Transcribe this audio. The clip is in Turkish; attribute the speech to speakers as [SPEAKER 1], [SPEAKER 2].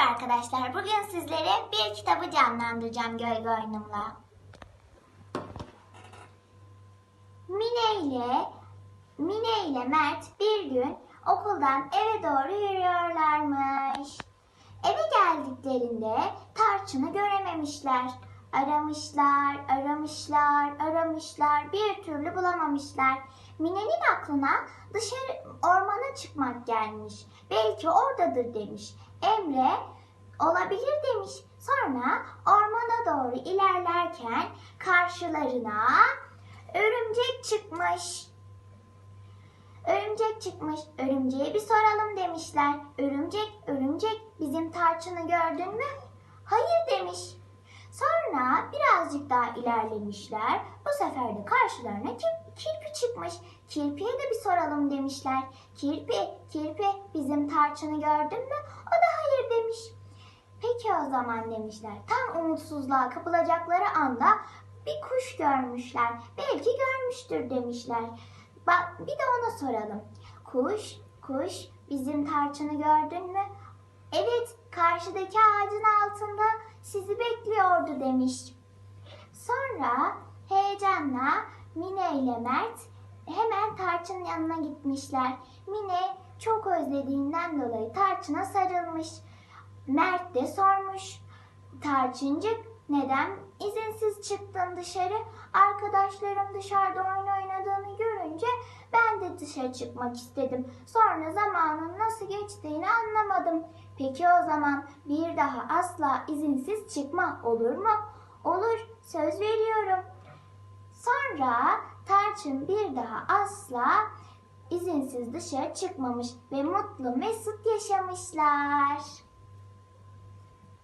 [SPEAKER 1] Merhaba arkadaşlar. Bugün sizlere bir kitabı canlandıracağım gölge oyunumla. Mine ile Mine ile Mert bir gün okuldan eve doğru yürüyorlarmış. Eve geldiklerinde Tarçın'ı görememişler. Aramışlar, aramışlar, aramışlar, bir türlü bulamamışlar. Mine'nin aklına dışarı ormana çıkmak gelmiş. Belki oradadır demiş. Emre olabilir demiş. Sonra ormana doğru ilerlerken karşılarına örümcek çıkmış. Örümcek çıkmış. Örümceğe bir soralım demişler. Örümcek, örümcek bizim tarçını gördün mü? Hayır demiş. Sonra birazcık daha ilerlemişler. Bu sefer de karşılarına kir- kirpi çıkmış. Kirpiye de bir soralım demişler. Kirpi, kirpi bizim tarçını gördün mü? O da hayır demiş. Peki o zaman demişler. Tam umutsuzluğa kapılacakları anda bir kuş görmüşler. Belki görmüştür demişler. Bak bir de ona soralım. Kuş, kuş bizim tarçını gördün mü? Evet, karşıdaki ağacın altında sizi bekliyordu demiş. Sonra heyecanla Mine ile Mert hemen Tarçın'ın yanına gitmişler. Mine çok özlediğinden dolayı Tarçın'a sarılmış. Mert de sormuş. Tarçıncık neden izinsiz çıktın dışarı? Arkadaşlarım dışarıda oyun oynadığını görünce ben de dışarı çıkmak istedim. Sonra zamanın nasıl geçtiğini anlamadım. Peki o zaman bir daha asla izinsiz çıkma olur mu? Olur, söz veriyorum. Sonra Tarçın bir daha asla izinsiz dışarı çıkmamış ve mutlu mesut yaşamışlar.